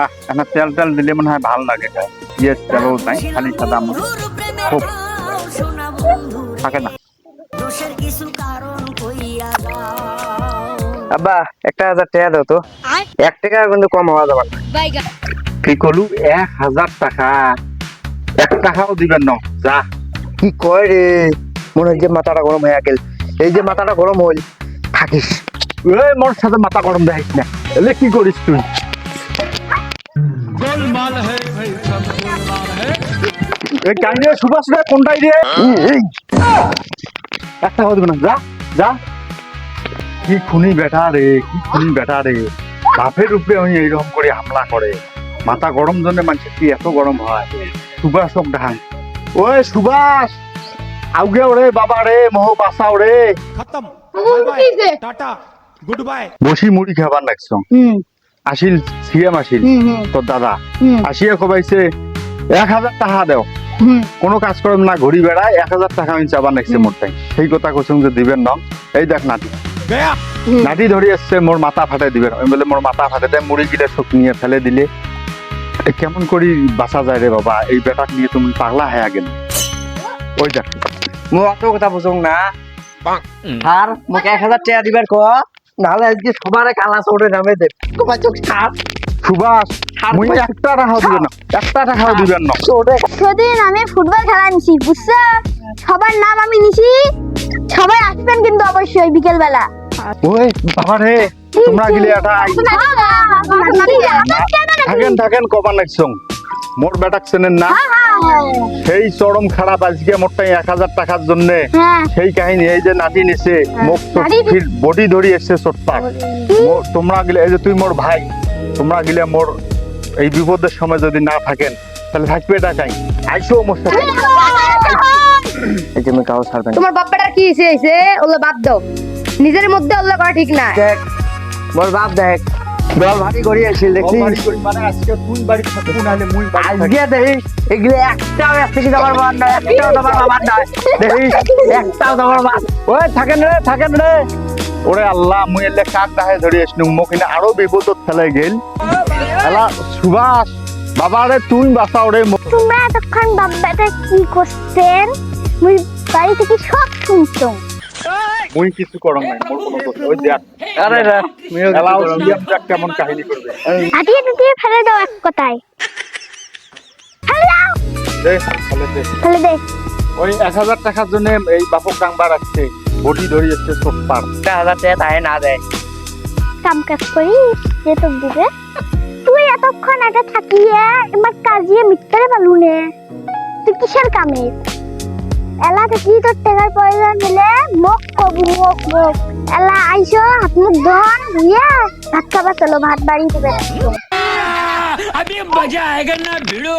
আহ এখানে তেল তেল দিলে মনে হয় ভালো লাগে ইয়ে তেলও নাই খালি সাদা মতো খুব থাকে না। আব্বা একটা হাজার টাকা দাও তো। এক টাকা কিন্তু কম হওয়া যাবে না। কি করলু এক হাজার টাকা। এক টাকাও দিবেন না। যা। কি কয় রে? মনে হয় যে মাথাটা গরম হয়ে গেল। এই যে মাথাটা গরম হইল থাকিস। এই মোর সাথে মাথা গরম দেখিস না। এলে কি করিস তুই? এই গাইনে সুভাষ কোনটাই রে একটা হদবে না যা যা। কি খুনি বেটা রে কি খুনি বেটা রে। বাপের এইরকম করে হামলা করে। মাথা গরম জন্য মানুষ কি এত গরম হয়? সুভাষ ঢাং ওই সুভাষ আউগে ওরে বাবা রে মহ বাসা ওরে টাটা। Good bye. বসি মুড়ি খাবার লাগছ। আসিল সিএম আসিল। তোর দাদা। আসিয়া কবাইছে এক হাজার টাকা দেও। কোনো কাজ করম না ঘুরি বেড়ায় এক হাজার টাকা আমি চাবার লাগছে মোর তাই সেই কথা কৈছুং যে দিবেন ন। এই দেখ गया নাতি ধরি আসছে মোর মাথা ফাটাই দিবেন আমি বলে মোর মাথা ফাটাই দেয় মুড়ি গিলে চোখ নিয়ে ফেলে দিলে। এ কেমন করি বাঁচা যায় রে বাবা এই বেটাক নিয়ে তুমি পাগলা হয়ে গেল। ওই দেখ। মই অত কথা বুঝুং না। আর মোক এক হাজার টাকা দিবার ক নাহলে আজকে সবার কালা চৌড়ে নামে দে। তোমার চোখ সুভাষ মুই একটা টাকাও দিবেন না। একটা টাকাও দিবেন না। সেদিন আমি ফুটবল খেলা নিছি বুঝছ? সবার নাম আমি নিছি। সবাই আসবেন কিন্তু অবশ্যই বিকেল বেলা ওই বাবা রে তোমরা গিলে এটা থাকেন থাকেন কবার লাগছং মোর বেটাক চেনেন না। সেই চরম খারাপ আজকে মোরটাই এক হাজার টাকার জন্য হ্যাঁ। সেই কাহিনী এই যে নাতি নিছে মোক বডি ধরি এসছে তোমরা গিলে এই যে তুই মোর ভাই তোমরা গিলে মোর এই বিপদের সময় যদি না থাকেন তাহলে থাকবে এটা কাই? আইসো মোর সাথে। এই যে আমি কাউ ছাড়বেন তোমার বাপ্পাটা কি হয়েছে ওগুলো বাদ দাও। নিজের মধ্যে ওগুলো করা ঠিক না। দেখ মোর বাপ দেখ। দল ভারী করি আসছিল দেখছিস মানে আজকে তুই বাড়ি থাকব নাহলে মুই আজকে দেখিস এগুলো একটাও এক থেকে তোমার বাবার নয় একটাও তোমার বাবার নয় দেখিস একটাও তোমার বাবা ওই থাকেন রে থাকেন রে। ওরে আল্লাহ মুই এলে কাক দাহে ধরি আসনু মোক এনে আরও বিপদত ফেলে গেল। এলা সুভাষ বাবা রে তুই বাঁচাও রে মোক। তোমরা এতক্ষণ কি করছেন? মুই বাড়ি থেকে সব শুনছো মুই কিছু করম নাই মোর কোনো নাই। ওই দেখ আরে রে। সিএম দেখ কেমন কাহিনী করবে। ফেলে দাও এক কথায়। ফেলে দাও দে দে। ফেলে দে। ওই এক হাজার টাকার জন্য এই বাপক রাখছে বডি ধরি এসছে সোপার একটা হাজার টাকা তাই না দেয়। কাম কাজ করিস যে তোর দিবে। তুই এতক্ষণ এটা থাকিয়ে এবার কাজিয়ে মিথ্যারে পালু নে তুই কিসের কামে এলাতে কি তোর টাকার প্রয়োজন মিলে? মোক কবু মোক মোক এলা, আইসো, হাত মুখ ধন ইয়া ভাত খাবা, চলো, ভাত বাড়ি দিবে আমি মজা আয়েগা না ভিড়ো।